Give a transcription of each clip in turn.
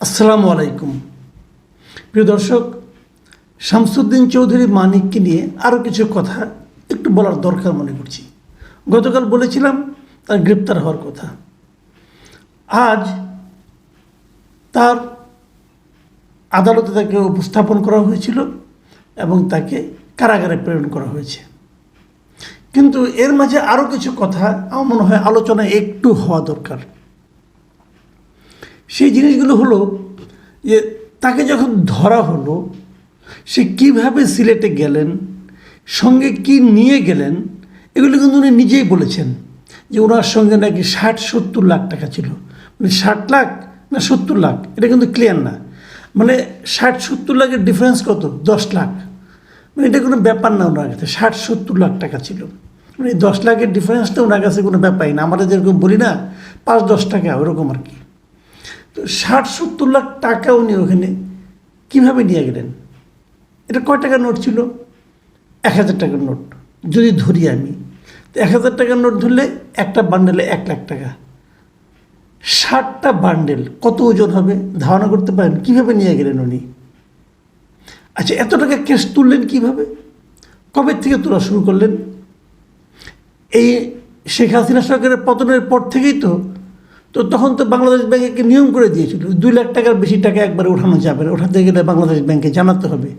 আসসালামু আলাইকুম। প্রিয় দর্শক, শামসুদ্দিন চৌধুরী মানিককে নিয়ে আরও কিছু কথা একটু বলার দরকার মনে করছি। গতকাল বলেছিলাম তার গ্রেপ্তার হওয়ার কথা। আজ তার আদালতে তাকে উপস্থাপন করা হয়েছিল এবং তাকে কারাগারে প্রেরণ করা হয়েছে। কিন্তু এর মাঝে আরও কিছু কথা আমার মনে হয় আলোচনা একটু হওয়া দরকার। সেই জিনিসগুলো হলো যে তাকে যখন ধরা হলো, সে কীভাবে সিলেটে গেলেন, সঙ্গে কি নিয়ে গেলেন, এগুলো কিন্তু উনি নিজেই বলেছেন যে ওনার সঙ্গে নাকি ষাট সত্তর লাখ টাকা ছিল। মানে ষাট লাখ না সত্তর লাখ? এটা কিন্তু ক্লিয়ার না। মানে ষাট সত্তর লাখের ডিফারেন্স কত? দশ লাখ। মানে এটা কোনো ব্যাপার না ওনার কাছে। ষাট সত্তর লাখ টাকা ছিল। মানে দশ লাখের ডিফারেন্সটা ওনার কাছে কোনো ব্যাপারই না। আমরা যেরকম বলি না, পাঁচ দশ টাকা, ওরকম আর কি। তো ষাট সত্তর লাখ টাকা উনি ওখানে কীভাবে নিয়ে গেলেন? এটা কয় টাকার নোট ছিল? এক হাজার টাকার নোট, যদি ধরি আমি। তো এক হাজার টাকার নোট ধরলে একটা বান্ডেলে এক লাখ টাকা। ষাটটা বান্ডেল, কত ওজন হবে? ধারণা করতে পারেন, কীভাবে নিয়ে গেলেন উনি? আচ্ছা এত টাকা ক্যাশ তুললেন কীভাবে? কবে থেকে তোলা শুরু করলেন? এই শেখ হাসিনা সরকারের পতনের পর থেকেই তো তো তখন তো বাংলাদেশ ব্যাংকে নিয়ম করে দিয়েছিল, দুই লাখ টাকার বেশি টাকা একবারে ওঠানো যাবে না, ওঠাতে গেলে বাংলাদেশ ব্যাংকে জানাতে হবে।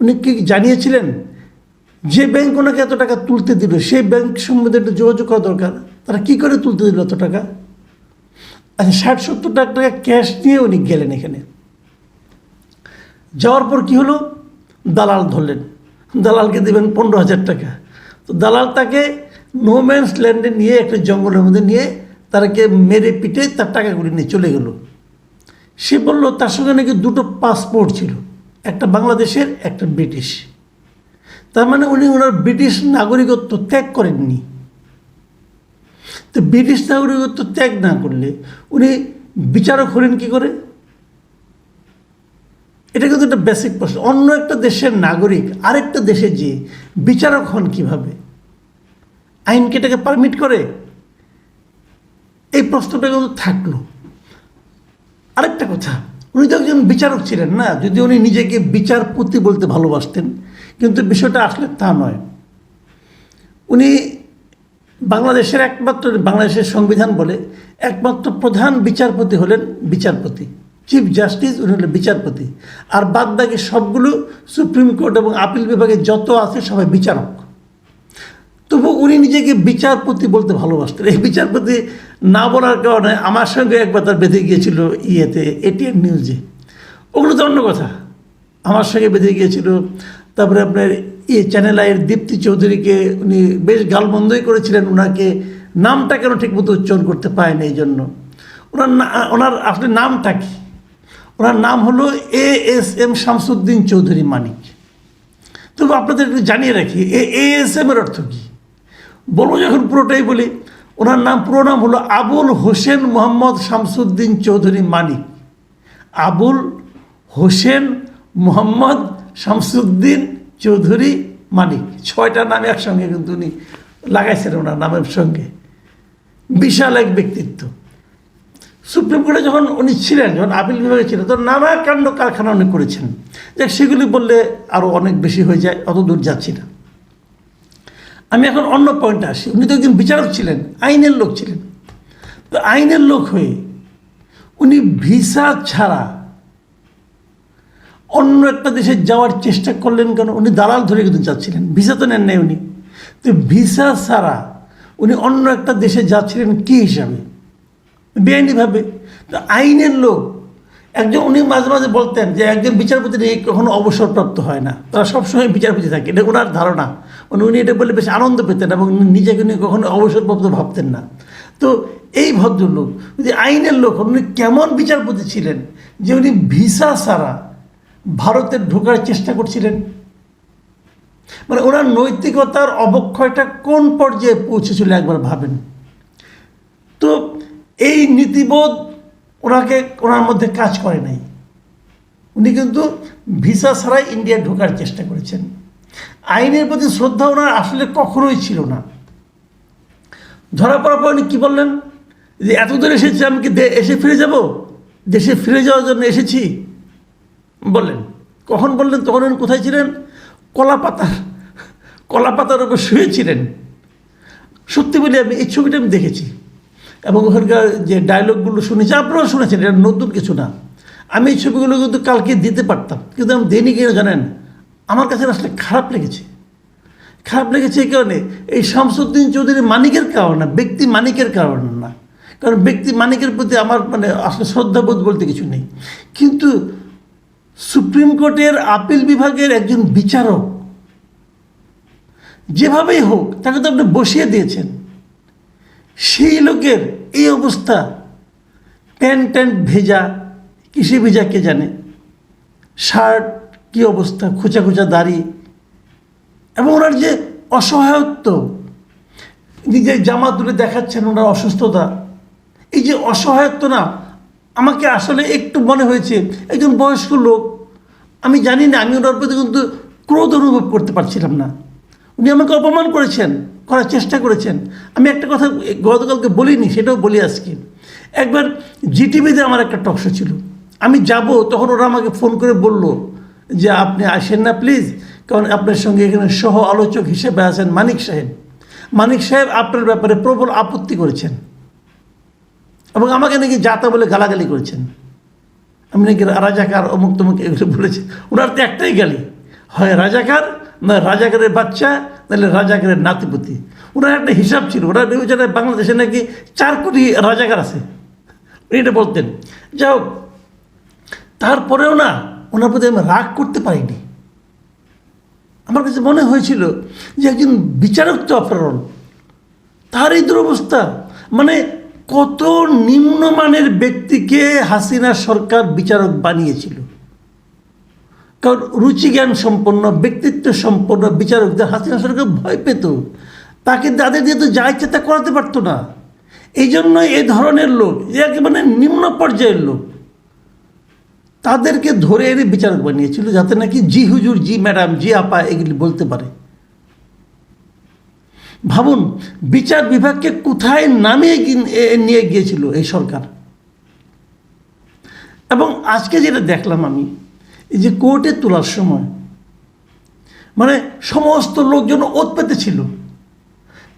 উনি কি জানিয়েছিলেন? যে ব্যাংক ওনাকে এত টাকা তুলতে দিল, সেই ব্যাংক সম্বন্ধে একটু যোগাযোগ করা দরকার। তারা কি করে তুলতে দিল এত টাকা? আচ্ছা ষাট সত্তর লাখ টাকা ক্যাশ নিয়ে উনি গেলেন এখানে। যাওয়ার পর কি হলো? দালাল ধরলেন। দালালকে দেবেন পনেরো হাজার টাকা। তো দালাল তাকে নোম্যান্স ল্যান্ডে নিয়ে, একটা জঙ্গলের মধ্যে নিয়ে তাকে মেরে পিটে তার টাকাগুলি নিয়ে চলে গেল। সে বলল, তার সঙ্গে নাকি দুটো পাসপোর্ট ছিল, একটা বাংলাদেশের, একটা ব্রিটিশ। তার মানে উনি ওনার ব্রিটিশ নাগরিকত্ব ত্যাগ করেননি। তো ব্রিটিশ নাগরিকত্ব ত্যাগ না করলে উনি বিচারক হলেন কি করে? এটা কিন্তু একটা বেসিক প্রশ্ন। অন্য একটা দেশের নাগরিক, আরেকটা দেশে যে বিচারক হন কীভাবে? আইন কি এটাকে পারমিট করে? এই প্রশ্নটা কিন্তু থাকল। আরেকটা কথা, উনি তো একজন বিচারক ছিলেন না যদি উনি নিজেকে বিচারপতি বলতে ভালোবাসতেন, কিন্তু বিষয়টা আসলে তা নয়। উনি বাংলাদেশের একমাত্র, বাংলাদেশের সংবিধান বলে একমাত্র প্রধান বিচারপতি হলেন বিচারপতি চিফ জাস্টিস উনি হলেন বিচারপতি। আর বাদ বাকি সবগুলো সুপ্রিম কোর্ট এবং আপিল বিভাগে যত আছে সবাই বিচারক। তবু উনি নিজেকে বিচারপতি বলতে ভালোবাসতেন। এই বিচারপতি না বলার কারণে আমার সঙ্গে একবার তার বেঁধে গিয়েছিল ইয়েতে, এটিএম নিউজে ওগুলো তো অন্য কথা। আমার সঙ্গে বেঁধে গিয়েছিল। তারপরে আপনার ইয়ে চ্যানেল আইয়ের দীপ্তি চৌধুরীকে উনি বেশ গালবন্ধই করেছিলেন। ওনাকে নামটা কেন ঠিকমতো উচ্চারণ করতে পারেন এই জন্য। ওনার ওনার আসলে নামটা কি? ওনার নাম হলো A S M Shamsuddin Chowdhury Manik. তবু আপনাদের একটু জানিয়ে রাখি এ এস এম এর অর্থ কী? বলব যখন পুরোটাই বলি। ওনার নাম, পুরো নাম হলো আবুল হোসেন মোহাম্মদ শামসুদ্দিন চৌধুরী মানিক আবুল হোসেন মোহাম্মদ শামসুদ্দিন চৌধুরী মানিক ছয়টা নাম একসঙ্গে কিন্তু উনি লাগাইছেন ওনার নামের সঙ্গে। বিশাল এক ব্যক্তিত্ব। সুপ্রিম কোর্টে যখন উনি ছিলেন, যখন আপিল বিভাগে ছিলেন, তখন নানা কাণ্ড কারখানা উনি করেছেন। যাক, সেগুলি বললে আরও অনেক বেশি হয়ে যায়, অত দূর যাচ্ছি না। আমি এখন অন্য পয়েন্টে আসি। উনি তো একজন বিচারক ছিলেন, আইনের লোক ছিলেন। তো আইনের লোক হয়ে উনি ভিসা ছাড়া অন্য একটা দেশে যাওয়ার চেষ্টা করলেন কেন? উনি দালাল ধরে কিন্তু যাচ্ছিলেন। ভিসা তো নেন নাই উনি। তো ভিসা ছাড়া উনি অন্য একটা দেশে যাচ্ছিলেন কী হিসাবে? বেআইনিভাবে। তো আইনের লোক একজন উনি মাঝে মাঝে বলতেন যে একজন বিচারপতি নিয়ে কখনো অবসরপ্রাপ্ত হয় না। তারা সবসময় বিচারপতি থাকে, এটা ওনার ধারণা। মানে উনি এটা বলে বেশ আনন্দ পেতেন এবং উনি নিজেকে নিয়ে কখনো অবসরপ্রাপ্ত ভাবতেন না। তো এই ভদ্রলোক যদি আইনের লোক উনি কেমন বিচারপতি ছিলেন যে উনি ভিসা ছাড়া ভারতে ঢোকার চেষ্টা করছিলেন? মানে ওনার নৈতিকতার অবক্ষয়টা কোন পর্যায়ে পৌঁছেছিল একবার ভাবেন? তো এই নীতিবোধ ওনাকে, ওনার মধ্যে কাজ করে নাই। উনি কিন্তু ভিসা ছাড়াই ইন্ডিয়া ঢোকার চেষ্টা করেছেন। আইনের প্রতি শ্রদ্ধা ওনার আসলে কখনোই ছিল না। ধরা পড়ার পর উনি কী বললেন? যে এত দূর এসেছে, আমি কি এসে ফিরে যাব? দেশে ফিরে যাওয়ার জন্য এসেছি? বললেন। কখন বললেন? তখন উনি কোথায় ছিলেন? কলা পাতার কলা পাতার উপর শুয়েছিলেন। সত্যি বলি, আমি এই ছবিটা আমি দেখেছি। এবং ওখানকার যে ডায়লগগুলো শুনেছি আপনারাও শুনেছেন, এটা নতুন কিছু না। আমি এই ছবিগুলো কিন্তু কালকে দিতে পারতাম, কিন্তু আমি দেনি কিনা জানেন? আমার কাছে আসলে খারাপ লেগেছে। খারাপ লেগেছে এই কারণে, এই শামসুদ্দিন চৌধুরী মানিকের কারণ না ব্যক্তি মানিকের কারণ না। কারণ ব্যক্তি মানিকের প্রতি আমার মানে আসলে শ্রদ্ধাবোধ বলতে কিছু নেই। কিন্তু সুপ্রিম কোর্টের আপিল বিভাগের একজন বিচারক, যেভাবেই হোক, তাকে তো আপনি বসিয়ে দিয়েছেন। সেই লোকের এই অবস্থা। প্যান্ট ট্যান্ট ভেজা, কিসে ভেজা কে জানে? শার্ট কী অবস্থা, খোঁচা খোঁচা দাড়ি। এবং ওনার যে অসহায়ত্ব, নিজের জামা তুলে দেখাচ্ছেন ওনার অসুস্থতা। এই যে অসহায়ত্ব না, আমাকে আসলে একটু মনে হয়েছে, একজন বয়স্ক লোক, আমি জানি না, আমি ওনার প্রতি কিন্তু ক্রোধ অনুভব করতে পারছিলাম না। উনি আমাকে অপমান করেছেন। করার চেষ্টা করেছেন। আমি একটা কথা গতকালকে বলিনি, সেটাও বলি আজকে। একবার জিটিভিতে আমার একটা টকশো ছিল। আমি যাব, তখন ওরা আমাকে ফোন করে বলল যে, আপনি আসেন না প্লিজ, কারণ আপনার সঙ্গে এখানে সহ আলোচক হিসেবে আছেন মানিক সাহেব। মানিক সাহেব আপনার ব্যাপারে প্রবল আপত্তি করেছেন। এবং আমাকে নাকি যাতা বলে গালাগালি করেছেন। আমি নাকি রাজাকার অমুক তমুক এগুলো বলেছি। ওনার তো একটাই গালি, হয় রাজাকার না রাজাকারের বাচ্চা নাহলে রাজাকারের নাতিপুতি। ওনার একটা হিসাব ছিল ওরা নিউজনে বাংলাদেশে নাকি চার কোটি রাজাকার আছে। উনি এটা বলতেন হোক তারপরেও না ওনার প্রতি আমি রাগ করতে পারিনি। আমার কাছে মনে হয়েছিল যে একজন বিচারক তো অপহরণ। তার এই দুরবস্থা। মানে কত নিম্নমানের ব্যক্তিকে হাসিনা সরকার বিচারক বানিয়েছিল। কারণ রুচিজ্ঞান সম্পন্ন, ব্যক্তিত্ব সম্পন্ন বিচারকদের হাসিনা সরকার ভয় পেত। তাকে তাদের দিয়ে তো যা ইচ্ছে তা করাতে পারতো না। এই জন্য এই ধরনের লোক একেবারে নিম্ন পর্যায়ের লোক, তাদেরকে ধরে এনে বিচারক বানিয়েছিল যাতে নাকি জি হুজুর, জি ম্যাডাম, জি আপা এগুলি বলতে পারে। ভাবুন, বিচার বিভাগকে কোথায় নামিয়ে নিয়ে গিয়েছিল এই সরকার? এবং আজকে যেটা দেখলাম আমি এই যে কোর্টে তোলার সময় মানে সমস্ত লোকজন ওত পেতে ছিল।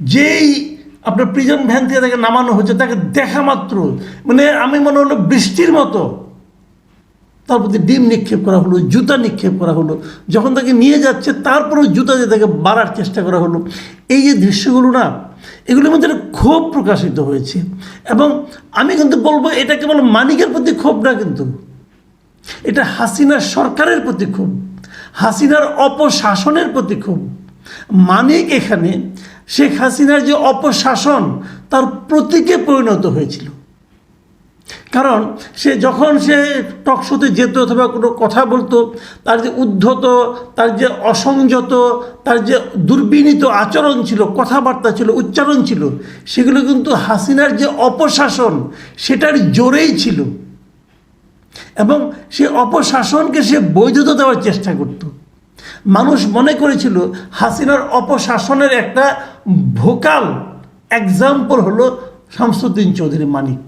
যেই আপনার প্রিজন ভ্যান থেকে তাকে নামানো হচ্ছে তাকে দেখা মাত্র। মানে আমি মনে হলো বৃষ্টির মতো। তার প্রতি ডিম নিক্ষেপ করা হলো, জুতা নিক্ষেপ করা হলো। যখন তাকে নিয়ে যাচ্ছে, তারপরেও জুতা দিয়ে তাকে বাড়ার চেষ্টা করা হলো। এই যে দৃশ্যগুলো না, এগুলোর মধ্যে ক্ষোভ প্রকাশিত হয়েছে। এবং আমি কিন্তু বলব, এটা কেবল মানিকের প্রতি ক্ষোভ না কিন্তু। এটা হাসিনার সরকারের প্রতি ক্ষোভ হাসিনার অপশাসনের প্রতি ক্ষোভ মানিক এখানে? শেখ হাসিনার যে অপশাসন, তার প্রতীকে পরিণত হয়েছিল। কারণ সে যখন সে টকশোতে যেত অথবা কোনো কথা বলতো, তার যে উদ্ধত, তার যে অসংযত, তার যে দুর্বিনীত আচরণ ছিল, কথাবার্তা ছিল, উচ্চারণ ছিল, সেগুলো কিন্তু হাসিনার যে অপশাসন, সেটার জোরেই ছিল। এবং সে অপশাসনকে সে বৈধতা দেওয়ার চেষ্টা করত। মানুষ মনে করেছিল হাসিনার অপশাসনের একটা ভোকাল এক্সাম্পল হলো শামসুদ্দিন চৌধুরী মানিক।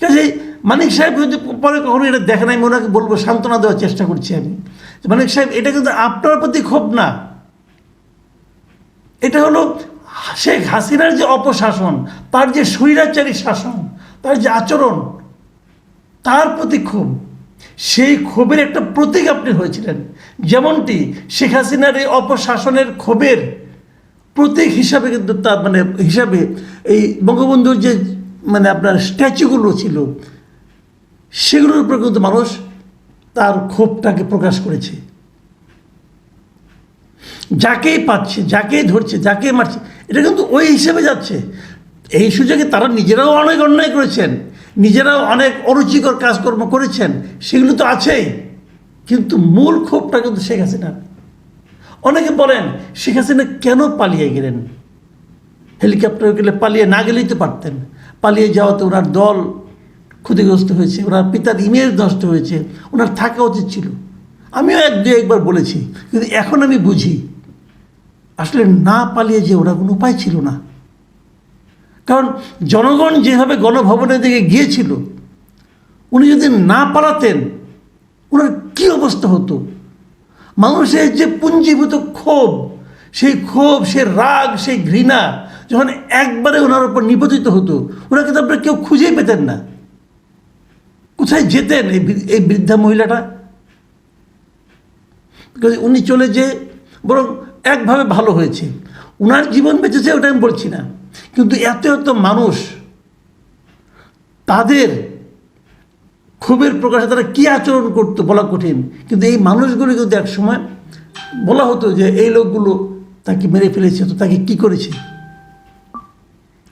কাজে মানিক সাহেব যদি পরে কখনো এটা দেখে নাই ওনাকে বলব সান্ত্বনা দেওয়ার চেষ্টা করছি আমি। মানিক সাহেব, এটা কিন্তু আপনার প্রতি ক্ষোভ না। এটা হলো শেখ হাসিনার যে অপশাসন, তার যে স্বৈরাচারী শাসন, তার যে আচরণ তার প্রতি ক্ষোভ। সেই ক্ষোভের একটা প্রতীক আপনি হয়েছিলেন। যেমনটি শেখ হাসিনার এই অপশাসনের ক্ষোভের প্রতীক হিসাবে কিন্তু তার মানে হিসাবে এই বঙ্গবন্ধুর যে মানে আপনার স্ট্যাচুগুলো ছিল, সেগুলোর উপর কিন্তু মানুষ তার ক্ষোভটাকে প্রকাশ করেছে। যাকেই পাচ্ছে, যাকেই ধরছে, যাকেই মারছে, এটা কিন্তু ওই হিসেবে যাচ্ছে। এই সুযোগে তারা নিজেরাও অনেক অন্যায় করেছেন। নিজেরাও অনেক অরুচিকর কাজকর্ম করেছেন, সেগুলো তো আছেই, কিন্তু মূল ক্ষোভটা কিন্তু শেখ হাসিনার। অনেকে বলেন, শেখ হাসিনা কেন পালিয়ে গেলেন? হেলিকপ্টারে গেলে পালিয়ে না গেলেই তো পারতেন। পালিয়ে যাওয়াতে ওনার দল ক্ষতিগ্রস্ত হয়েছে, ওনার পিতার ইমেজ নষ্ট হয়েছে, ওনার থাকা উচিত ছিল। আমিও এক দু একবার বলেছি, কিন্তু এখন আমি বুঝি, আসলে না পালিয়ে যে ওরা কোনো উপায় ছিল না। কারণ জনগণ যেভাবে গণভবনের দিকে গিয়েছিল, উনি যদি না পালাতেন, ওনার কী অবস্থা হতো? মানুষের যে পুঞ্জীভূত ক্ষোভ, সেই ক্ষোভ সে রাগ, সেই ঘৃণা যখন একবারে ওনার উপর নিপতিত হতো, ওনাকে তো আপনারা কেউ খুঁজেই পেতেন না। কোথায় যেতেন এই এই বৃদ্ধা মহিলাটা? উনি চলে যে বরং একভাবে ভালো হয়েছে। ওনার জীবন বেঁচেছে, ওটা আমি বলছি না। কিন্তু এত এত মানুষ, তাদের ক্ষোভের প্রকাশে তারা কী আচরণ করতো বলা কঠিন। কিন্তু এই মানুষগুলো কিন্তু এক সময় বলা হতো যে, এই লোকগুলো তাকে মেরে ফেলেছে, তো তাকে কি করেছে?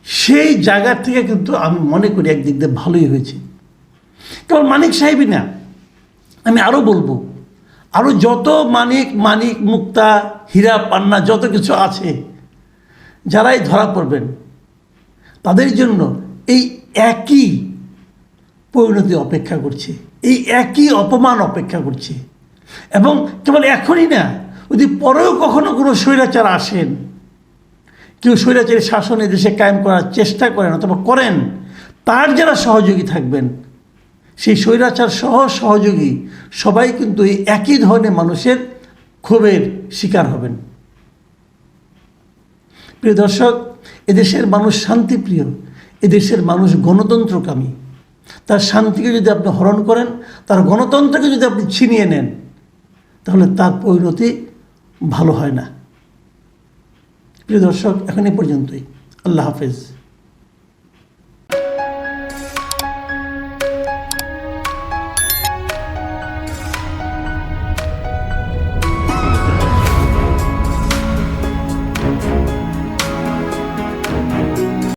সেই জায়গা থেকে কিন্তু আমি মনে করি একদিক দিয়ে ভালোই হয়েছে। কেবল মানিক সাহেবই না, আমি আরও বলব আরও যত মানিক মানিক, মুক্তা, হীরা, পান্না, যত কিছু আছে যারাই ধরা পড়বেন, তাদের জন্য এই একই পরিণতি অপেক্ষা করছে, এই একই অপমান অপেক্ষা করছে। এবং কেবল এখনই না, যদি পরেও কখনো কোনো স্বৈরাচার আসেন, কেউ স্বৈরাচারী শাসন দেশে কায়েম করার চেষ্টা করেন অথবা করেন, তার যারা সহযোগী থাকবেন, সেই স্বৈরাচার সহ সহযোগী সবাই কিন্তু এই একই ধরনের মানুষের ক্ষোভের শিকার হবেন। প্রিয় দর্শক, এদেশের মানুষ শান্তিপ্রিয়, এদেশের মানুষ গণতন্ত্রকামী। তার শান্তিকে যদি আপনি হরণ করেন, তার গণতন্ত্রকে যদি আপনি ছিনিয়ে নেন, তাহলে তার পরিণতি ভালো হয় না। প্রিয় দর্শক, এখন এ পর্যন্তই। আল্লাহ হাফেজ।